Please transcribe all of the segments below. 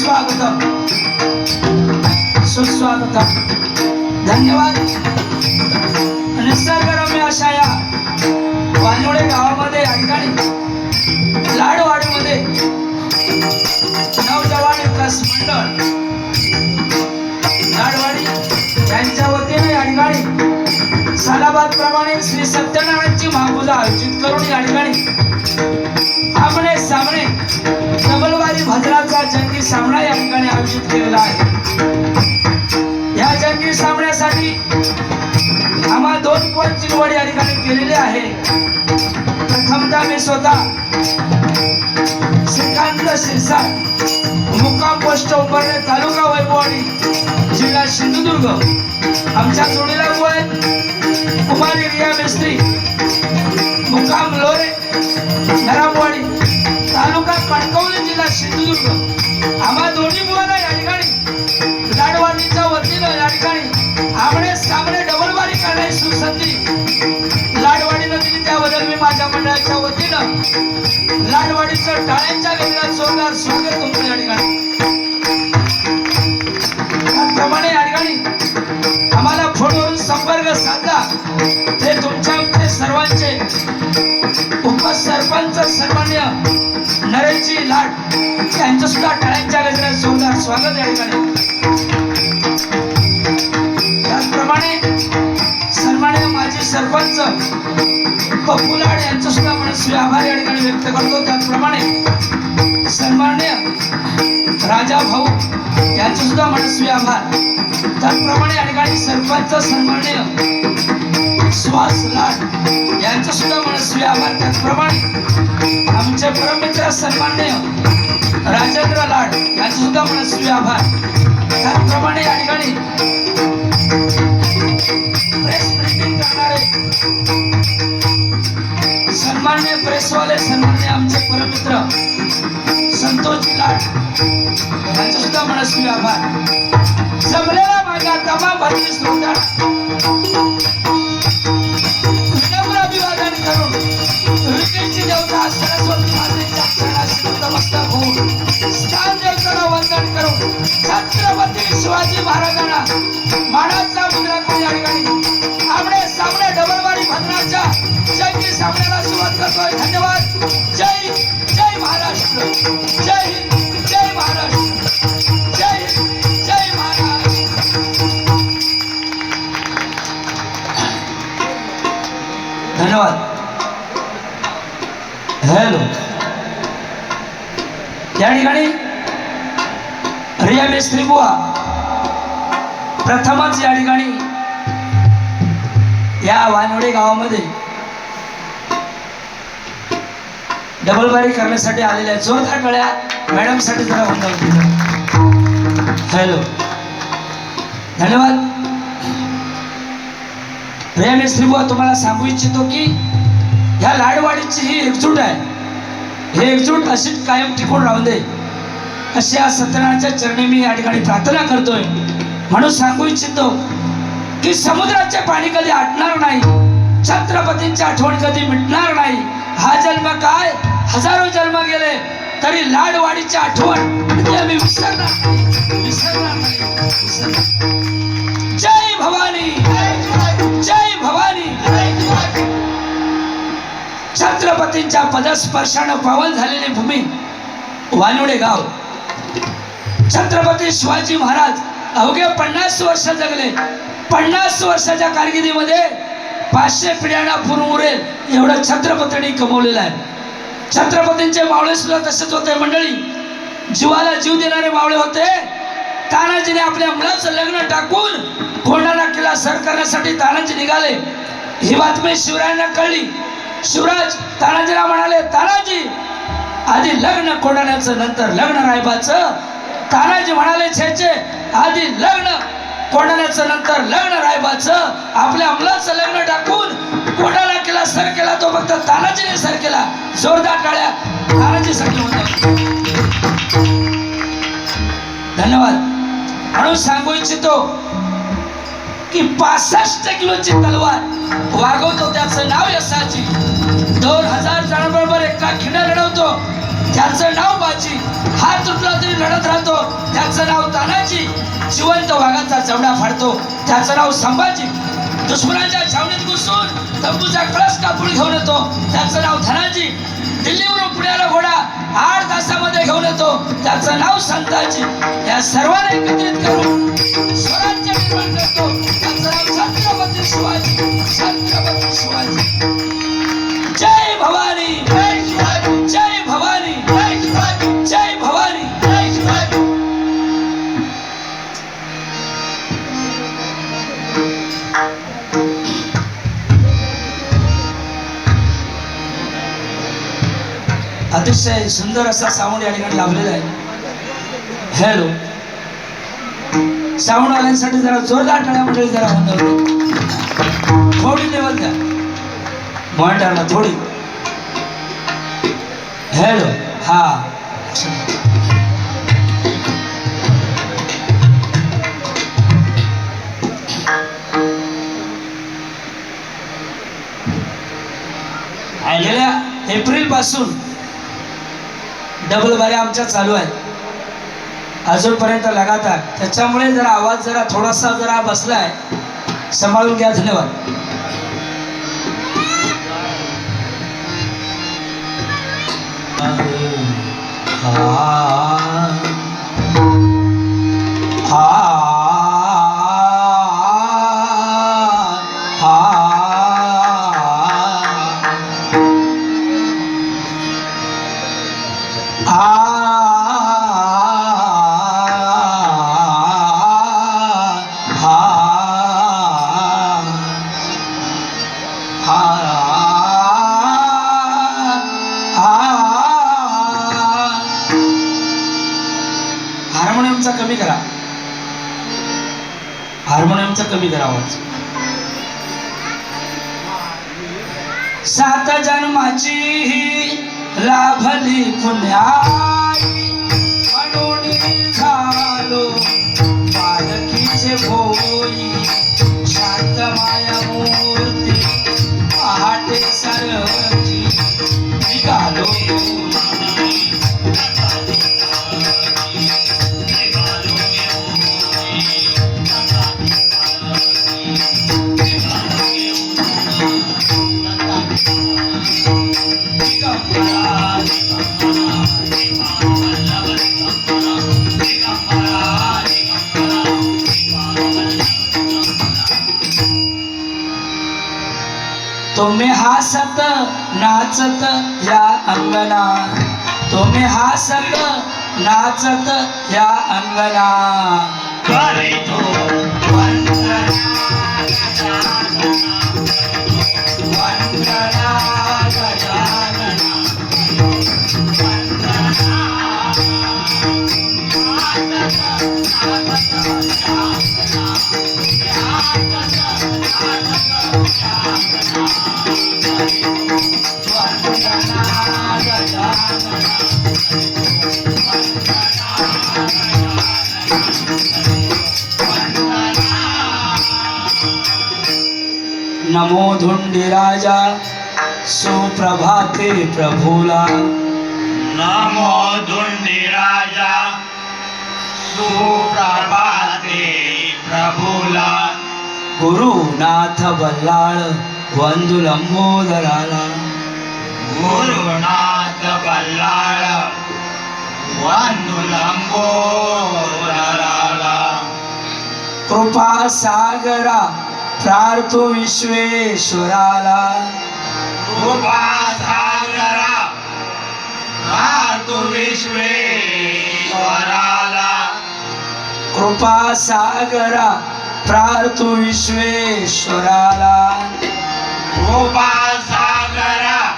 सुस्वागतम. सुस्वागतम. धन्यवाद. निसर्गरम्य अशा या वानोडे गावामध्ये या ठिकाणी लाडवाडीमध्ये नवजवान विकास मंडळ लाडवाडी यांच्या वतीने या ठिकाणी सालाबाद प्रमाणे श्री सत्यनारायणची महापूजा आयोजित करून या ठिकाणी सामने डबलवारी भद्राचा जंगी सामना या ठिकाणी आयोजित केलेला आहे. या जंगी सामन्यासाठी आम्हा दोन पॉईंटची निवड या ठिकाणी केलेली आहे प्रथमता मी स्वतः श्रीकांत शिरसाट मुक्काम पोस्ट उंबरणे तालुका वैभववाडी जिल्हा सिंधुदुर्ग. आमच्या जोडीला उभं कुमारी रिया मिस्त्री मुक्काम लोरे नरामवाडी. तालुका कणकवली जिल्हा सिंधुदुर्ग. आम्हा दोन्ही मुलांना या ठिकाणी लाडवाडीच्या वतीनं या ठिकाणी आमने सामने डबलबारी करण्याची सुसंधी लाडवाडीनं दिली. त्याबद्दल मी माझ्या मंडळाच्या वतीनं लाडवाडीचं टाळ्यांच्या गजरात जोरदार स्वागत तुमचं या ठिकाणी. त्याचप्रमाणे या ठिकाणी आम्हाला फोनवरून संपर्क साधला. ते तुमच्या सर्वांचे उपसरपंच सर्वांनी नरेशजी लाट. यांचं सुद्धा टाळ्यांच्या गजरात जोरदार स्वागत या ठिकाणी. त्याचप्रमाणे सन्मान्य माजी सरपंच पप्पू लाड यांचं सुद्धा मनस्वी आभार या ठिकाणी व्यक्त करतो. त्याचप्रमाणे सन्मान्य राजा भाऊ यांचे सुद्धा मनस्वी आभार. त्याचप्रमाणे या ठिकाणी सरपंच सन्मान्य सुहास लाड यांचं सुद्धा मनस्वी आभार. त्याचप्रमाणे आमचे परमित्र सन्मान्य राजेंद्र लाड यांचे सुद्धा मनस्वी आभार. त्याचप्रमाणे या ठिकाणी प्रेस प्रिंटिंग करणारे सन्मान्य प्रेसवाले सन्मान्य आमचे परमित्र संतोष लाड यांचे सुद्धा मनस्वी आभार. जमलेला माझ्या तमा भरली श्रोता छत्रपती शिवाजी महाराजांना मानाचा मुद्रा करून या ठिकाणी सामने डबलवाडी भद्राच्या सामन्याला सुरुवात करतोय धन्यवाद जय जय महाराष्ट्र जय हिंद जय महाराष्ट्र जय हिंद जय महाराष्ट्र धन्यवाद. हॅलो. या ठिकाणी रिया मेस्त्री बुवा प्रथमच या ठिकाणी या वानवडे गावामध्ये डबलबारी करण्यासाठी आलेल्या जोरदार गळ्या मॅडमसाठी जरा वंदन हॅलो. धन्यवाद. रिया मेस्त्री बुवा तुम्हाला सांगू इच्छितो की ह्या लाडवाडीची ही एकजूट आहे. हे एकजूट अशीच कायम टिकून राहू दे. अशी या सत्यनारायणच्या चरणी मी या ठिकाणी प्रार्थना करतोय. म्हणून सांगू इच्छितो की समुद्राचे पाणी कधी आटणार नाही छत्रपतींची आठवण कधी मिटणार नाही. हा जन्म काय? हजारो जन्म गेले तरी लाडवाडीची आठवण मी विसरणार नाही. विसरणार नाही. जय भवानी! जय भवानी! छत्रपतींच्या पदस्पर्शानं पावन झालेली भूमी वानुडे गाव. छत्रपती शिवाजी महाराज अवघे पन्नास वर्ष जगले. पन्नास वर्षाच्या कारकिर्दीमध्ये पाचशे पिढ्यांना पूर्ण उरेल एवढं छत्रपतींनी कमवलेलं आहे. छत्रपतींचे मावळे सुद्धा तसेच होते मंडळी. जीवाला जीव देणारे मावळे होते. तानाजीने आपल्या मुलाचं लग्न टाकून कोंडाणा किल्ला सर करण्यासाठी तानाजी निघाले. ही बातमी शिवरायांना कळली. शिवराज तानाजीला म्हणाले तानाजी आधी लग्न कोंडाण्याचं नंतर लग्न रायबाचं. तानाजी म्हणाले छेचे आधी लग्न कोंडाण्याचं नंतर लग्न रायबाचं. आपल्या मुलाचं लग्न टाकून कोणाला केला सर केला तो फक्त तानाजीने सर केला. जोरदार टाळ्या. तानाजीसाठी होत्या धन्यवाद. म्हणून सांगू इच्छितो की पासष्ट किलोची तलवार वागवतो त्याचं नाव यशाची. दोन हजार जणांबरोबर एका खिंडा लढवतो. त्याचं नाव बाजी. हात तुटला तरी लढत राहतो. त्याचं नाव तानाजी. जिवंत वाघांचा चवडा फाडतो. त्याचं नाव संभाजी. दुश्मनाच्या छावणीत घुसून तंबूचा कळस कापून घेऊन येतो. त्याचं नाव धनाजी. दिल्लीवरून पुण्याला घोडा आठ तासामध्ये घेऊन येतो. त्याचं नाव संताजी. या सर्वांना एकत्रित करून स्वराज्य निर्माण करतो. त्याचं नाव छत्रपती शिवाजी. छत्रपती शिवाजी. जय भवानी। जय शिवाजी जय भवानी। जय शिवाजी भवानी। अतिशय सुंदर असा साऊंड या ठिकाणी लाभलेला आहे. हॅलो साऊंड वाल्यांसाठी जरा जोरदार टाळ्या मंडळी जरा होते थोडी लेवल द्या. मॉनिटरला थोडी. हॅलो हा. गेल्या एप्रिलपासून डबल बाऱ्या आमच्या चालू आहेत. अजूनपर्यंत लगातार. त्याच्यामुळे जरा आवाज जरा थोडासा जरा बसलाय. सांभाळून घ्या धन्यवाद. 啊啊。कमी करा आवाज. सात जन्माची ही लाभली पुण्याई म्हणून झालो पालखीचे भोई शांत माया हसत नाचत या अंगणा तुम्ही हसत नाचत या अंगणा नमो धुंडीराजा सुप्रभाते प्रभुला. नमो धुंडीराजा सुप्रभाते प्रभुला. गुरुनाथ बल्लाळ वंदु लंबोदराला. गुरुनाथ बल्लाळ वंदुलंबोदराला कृपा सागरा प्रार्थो विश्वेश्वराला. कृपा सागरा रातु विश्वेश्वराला. कृपा सागरा प्रार्थो विश्वेश्वराला. कृपा सागरा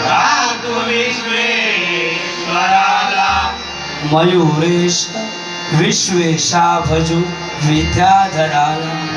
रातु विश्वेश्वराला. मयुरेश विश्वेशा भजू विद्याधराला.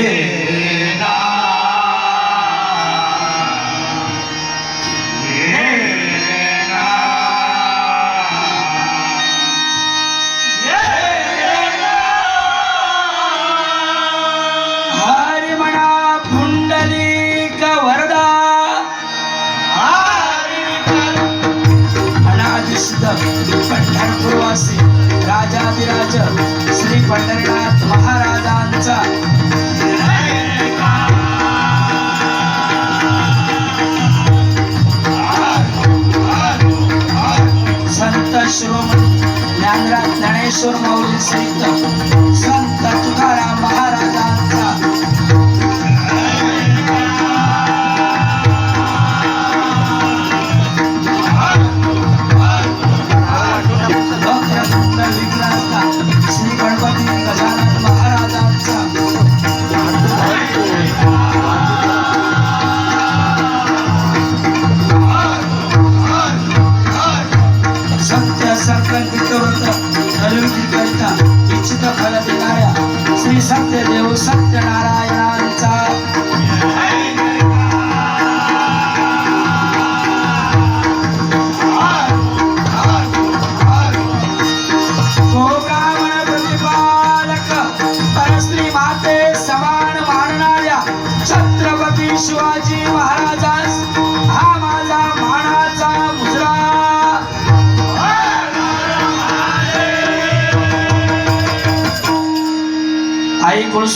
Amén. ज्ञानेश्वर माऊली सहित संत तुकाराम महाराजांचा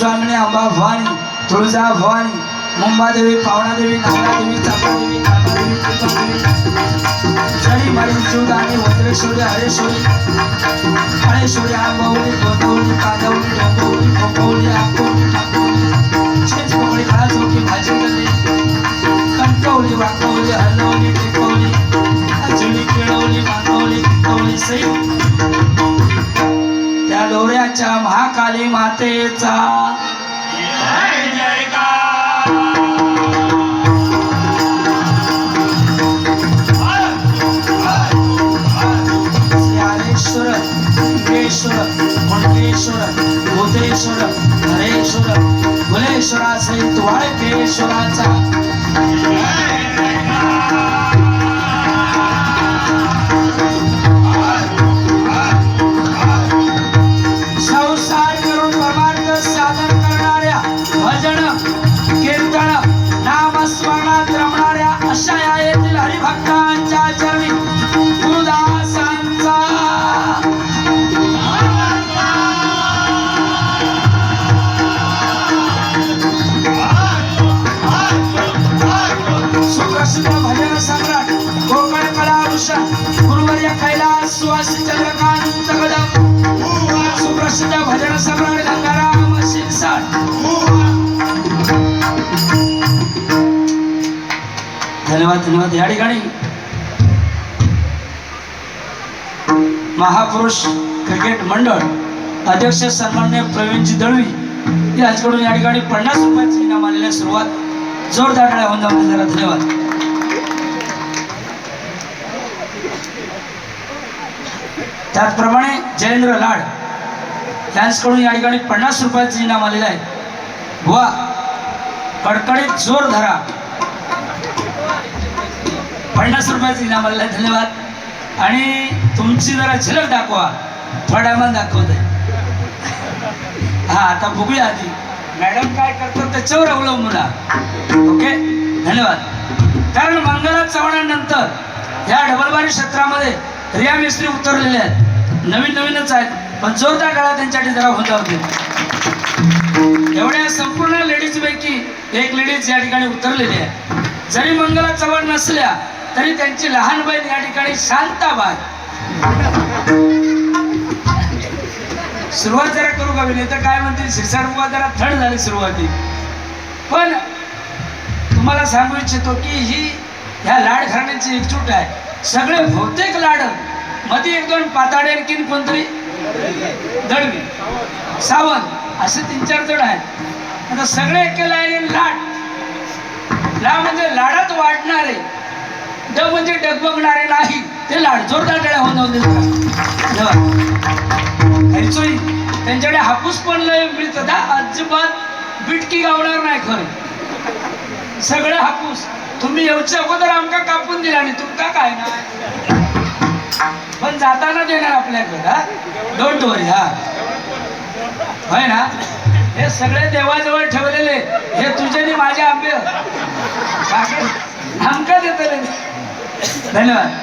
સ્વામીને અંબાવાણી તુળજાવાણી મુંબાદેવી પાવણાદેવી નાગરાદેવી ચાંદાદેવી જરી મારી જીવદાની વજ્રેશ્વરી હરેશ્વરી હરેશ્વરી આંબાવળી ગોદાવળી કાદવળી ડોંગોવળી પકોવળી આંબોવળી ઠાકોવળી છેજ પકડી ખાસ રોકી ભાજી કરી કંટોવળી વાકો डोऱ्याच्या महाकाली मातेचा. श्री लिंगेश्वर मुंडेश्वर भूतेश्वर हरेश्वर भुलेश्वरा सहित महापुरुष क्रिकेट मंडळ अध्यक्ष सन्मान्य प्रवीणजी दळवी यांच्याकडून या ठिकाणी पन्नास रुपयाची इनाम आलेल्या सुरुवात जोरदार टाळ्या होऊन जाऊन जरा धन्यवाद. त्याचप्रमाणे जयेंद्र लाड यांच्याकडून या ठिकाणी पन्नास रुपयाचं इनाम आलेलं आहे. वा कडकडीत जोर धरा. पन्नास रुपयाचं इनाम आलेलं आहे. धन्यवाद. आणि तुमची जरा झलक दाखवा. थोड्या वेळानं दाखवत आहे हा आता बघूया आधी. मॅडम काय करतात त्याच्यावर अवलंबून ओके? धन्यवाद. कारण मंगला चव्हाणानंतर या डबलबारी क्षेत्रामध्ये रिया मिस्त्री उतरलेले आहेत. नवीन नवीनच आहेत. पण जोरदार काळा त्यांच्यासाठी जरा होता होते. एवढ्या संपूर्ण लेडीज पैकी एक लेडीज या ठिकाणी उतरलेली आहे. जरी मंगला चव्हाण नसल्या तरी त्यांची लहान बहीण या ठिकाणी शांताबाई सुरुवात जरा करू का नाही तर काय म्हणतील? शिरसाट जरा थंड झाली सुरुवाती. पण तुम्हाला सांगू इच्छितो की ही ह्या लाड घराण्याची एकजूट आहे. सगळे बहुतेक लाडमध्ये एक दोन पाताडे आणखीन कोणतरी? दळवी सावंत. असे तीन चार जण आहेत. आता सगळे एके लाईन लाड. ला म्हणजे लाडात वाट म्हणजे डगमगणारे नाही ते लाड जोरदार होऊन जाऊन देतात त्यांच्याकडे हापूस पण लय मिळत दा. अजिबात बिटकी गावणार नाही खरं. सगळं हापूस. तुम्ही येऊच्या अगोदर आमका कापून दिला आणि तुमका काय ना? पण जाताना देणार आपल्याकडे डोंट वरी हा. होय ना? हे सगळे देवाजवळ ठेवलेले हे तुझे माझे आंबे. आमका देतले धन्यवाद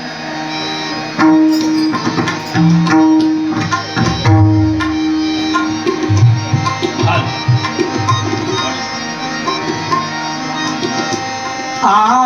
आ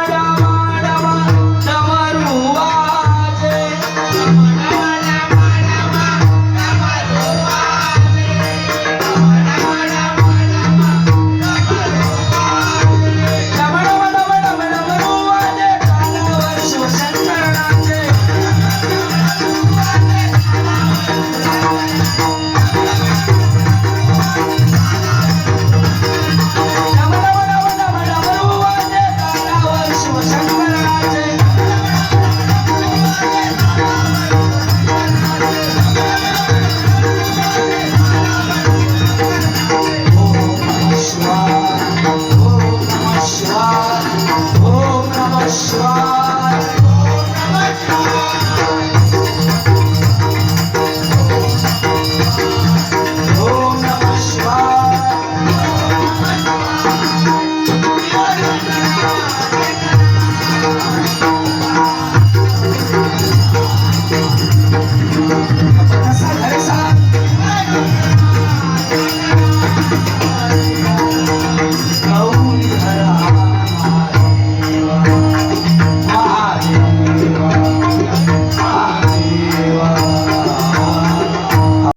i don't